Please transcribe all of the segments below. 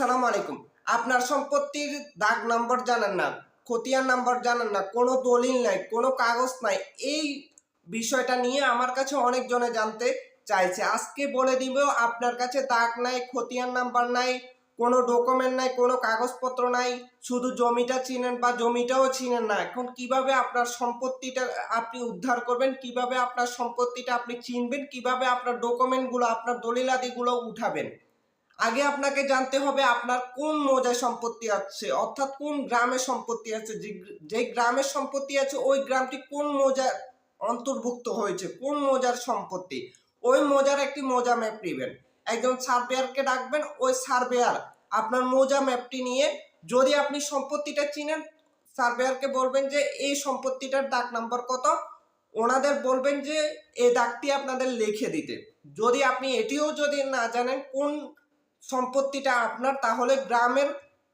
আসসালামু আলাইকুম। আপনার সম্পত্তির দাগ নম্বর জানেন না, খতিয়ান নাম্বার জানেন না, কোনো দলিল নাই, কোনো কাগজ নাই। এই বিষয়টা নিয়ে আমার কাছে অনেকজনে জানতে চাইছে। আজকে বলে দিব, আপনার কাছে দাগ নাই, খতিয়ান নাম্বার নাই, কোনো ডকুমেন্ট নাই, কোনো কাগজপত্র নাই, শুধু জমিটা চিনেন বা জমিটাও চিনেন না। এখন কীভাবে আপনার সম্পত্তিটা আপনি উদ্ধার করবেন, কীভাবে আপনার সম্পত্তিটা আপনি চিনবেন, কীভাবে আপনার ডকুমেন্টগুলো, আপনার দলিলাদিগুলো উঠাবেন? আগে আপনাকে জানতে হবে আপনার কোন মৌজায় সম্পত্তি আছে, অর্থাৎ কোন গ্রামে সম্পত্তি আছে, যে গ্রামের সম্পত্তি আছে, ওই গ্রামটি কোন মৌজার অন্তর্ভুক্ত হয়েছে, কোন মৌজার সম্পত্তি? ওই মৌজার একটি মৌজা ম্যাপ নেবেন। একজন সার্ভেয়ারকে ডাকবেন, ওই সার্ভেয়ার আপনার মৌজা ম্যাপটি নিয়ে যদি আপনি সম্পত্তিটা চিনেন, সার্ভেয়ারকে বলবেন যে এই সম্পত্তিটার দাগ নাম্বার কত? ওনাদের বলবেন যে এই দাগটি আপনাদের লিখে দিতে। যদি আপনি এটিও যদি না জানেন কোন সম্পত্তিটা আপনার, তাহলে গ্রামের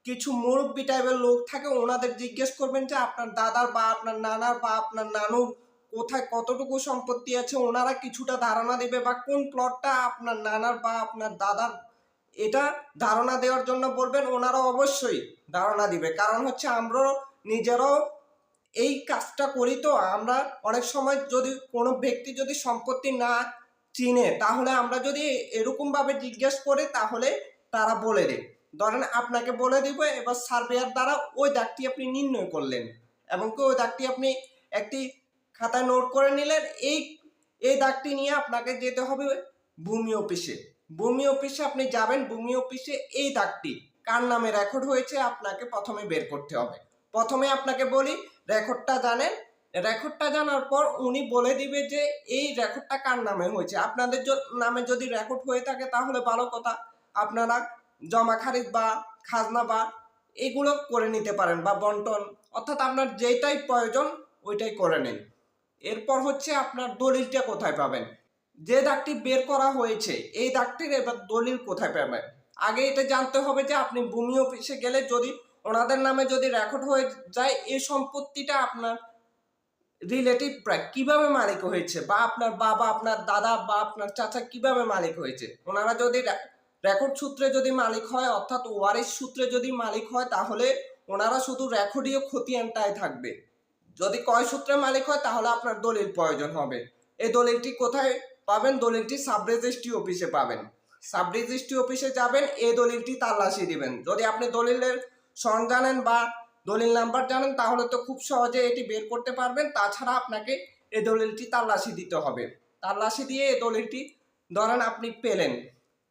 কিছু মুরব্বী টাইপের লোক থাকে, ওনাদের জিজ্ঞেস করবেন যে আপনার দাদার বা আপনার নানার বা আপনার নানুর কোথায় কতটুকু সম্পত্তি আছে, ওনারা কিছুটা ধারণা দেবে বা কোন প্লটটা আপনার নানার বা আপনার দাদার, এটা ধারণা দেওয়ার জন্য বলবেন, ওনারা অবশ্যই ধারণা দিবে। কারণ হচ্ছে আমরাও নিজেরাও এই কাজটা করি তো, আমরা অনেক সময় যদি কোনো ব্যক্তি যদি সম্পত্তি না চিনে, তাহলে আমরা যদি এরকমভাবে জিজ্ঞেস করি, তাহলে তারা বলে দেয়। ধরেন আপনাকে বলে দিব, এবার সার্ভেয়ার দ্বারা ওই দাগটি আপনি নির্ণয় করলেন এবং কি ওই দাগটি আপনি একটি খাতায় নোট করে নিলেন, এই এই দাগটি নিয়ে আপনাকে যেতে হবে ভূমি অফিসে। ভূমি অফিসে আপনি যাবেন, ভূমি অফিসে এই দাগটি কার নামে রেকর্ড হয়েছে, আপনাকে প্রথমে বের করতে হবে। প্রথমে আপনাকে বলি রেকর্ডটা জানেন রেকর্ডটা জানার পর উনি বলে দিবে যে, এই রেকর্ডটা কার নামে হয়েছে? আপনাদের নামে যদি রেকর্ড হয়ে থাকে তাহলে ভালো কথা। আপনারা জমা খারিজ বা খাজনা বা এগুলো করে নিতে পারেন বা বন্টন। অর্থাৎ আপনার যেটাই প্রয়োজন ওইটাই করে নিন। এরপর হচ্ছে আপনার দলিলটা কোথায় পাবেন? যে দাগটি বের করা হয়েছে, এই দাগটির এবার দলিল কোথায় পাবেন? আগে এটা জানতে হবে যে আপনি ভূমি অফিসে গেলে যদি ওনাদের নামে যদি রেকর্ড হয়ে যায় এই সম্পত্তিটা আপনার রিলেটিভ প্রায় কীভাবে মালিক হয়েছে? বা আপনার বাবা, আপনার দাদা বা আপনার চাচা কীভাবে মালিক হয়েছে? ওনারা যদি রেকর্ড সূত্রে যদি মালিক হয়, অর্থাৎ ওয়ারিশ সূত্রে যদি মালিক হয়, তাহলে ওনারা শুধু রেকর্ডীয় খতিয়ানটাই থাকবে। যদি কয় সূত্রে মালিক হয়, তাহলে আপনার দলিল প্রয়োজন হবে। এই দলিলটি কোথায় পাবেন? দলিলটি সাব রেজিস্ট্রি অফিসে পাবেন। সাব রেজিস্ট্রি অফিসে যাবেন, এই দলিলটি তাল্লাশি দিবেন। যদি আপনি দলিলের সন জানেন বা দলিল নাম্বার জানেন, তাহলে তো খুব সহজে এটি বের করতে পারবেন। তাছাড়া আপনাকে এই দলিলটি তাল্লাশি দিতে হবে। তাল্লাশি দিয়ে এই দলিলটি ধরেন আপনি পেলেন।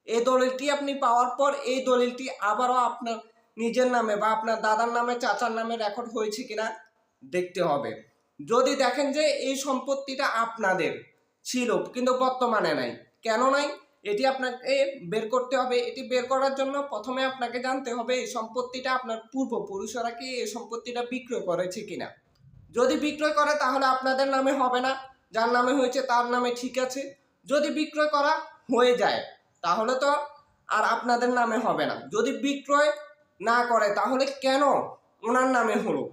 এই দলিলটি আপনি পাওয়ার পর এই দলিলটি আবারও আপনার নিজের নামে বা আপনার দাদার নামে, চাচার নামে রেকর্ড হয়েছে কিনা দেখতে হবে। যদি দেখেন যে এই সম্পত্তিটা আপনাদের ছিল, কিন্তু বর্তমানে নাই। কেন নাই? এটি আপনাকে বের করতে হবে। এটি বের করার জন্য প্রথমে আপনাকে জানতে হবে এই সম্পত্তিটা আপনার পূর্বপুরুষরা কি এই সম্পত্তিটা বিক্রয় করেছে কিনা। যদি বিক্রয় করে তাহলে আপনাদের নামে হবে না। যার নামে হয়েছে তার নামে ঠিক আছে। যদি বিক্রয় করা হয়ে যায় তাহলে তো আর আপনাদের নামে হবে না। যদি বিক্রয় না করে তাহলে কেন ওনার নামে হলো?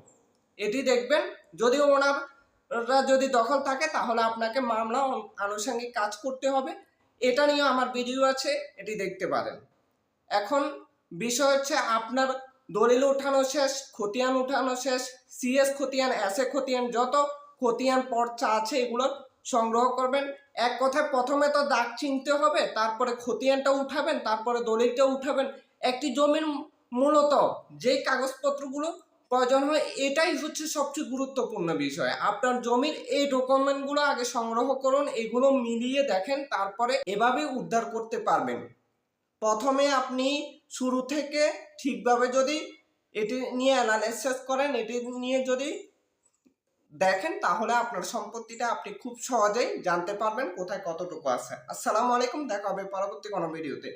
এটি দেখবেন, যদি ওনাররা যদি দখল থাকে তাহলে আপনাকে মামলা আনুষঙ্গিক কাজ করতে হবে। এটা নিয়ে আমার ভিডিও আছে, এটি দেখতে পারেন। এখন বিষয় হচ্ছে আপনার দলিল উঠানো শেষ, খতিয়ান উঠানো শেষ সিএস খতিয়ান এসএ খতিয়ান, যত খতিয়ান পর্চা আছে এগুলো সংগ্রহ করবেন। এক কথায় প্রথমে তো দাগ চিনতে হবে, তারপরে খতিয়ানটা উঠাবেন, তারপরে দলিলটা উঠাবেন। একটি জমির মূলত যে কাগজপত্রগুলো প্রয়োজন হয় এটাই হচ্ছে সবচেয়ে গুরুত্বপূর্ণ বিষয়। আপনার জমির এই ডকুমেন্টগুলো আগে সংগ্রহ করুন, এগুলো মিলিয়ে দেখেন, তারপরে এভাবে উদ্ধার করতে পারবেন। প্রথমে আপনি শুরু থেকে ঠিকভাবে যদি এটি নিয়ে অ্যানালাইসিস করেন, এটি নিয়ে যদি দেখেন, তাহলে আপনার সম্পত্তিটা আপনি খুব সহজেই জানতে পারবেন কোথায় কতটুকু আছে। আসসালামু আলাইকুম, দেখা হবে পরবর্তী কোনো ভিডিওতে।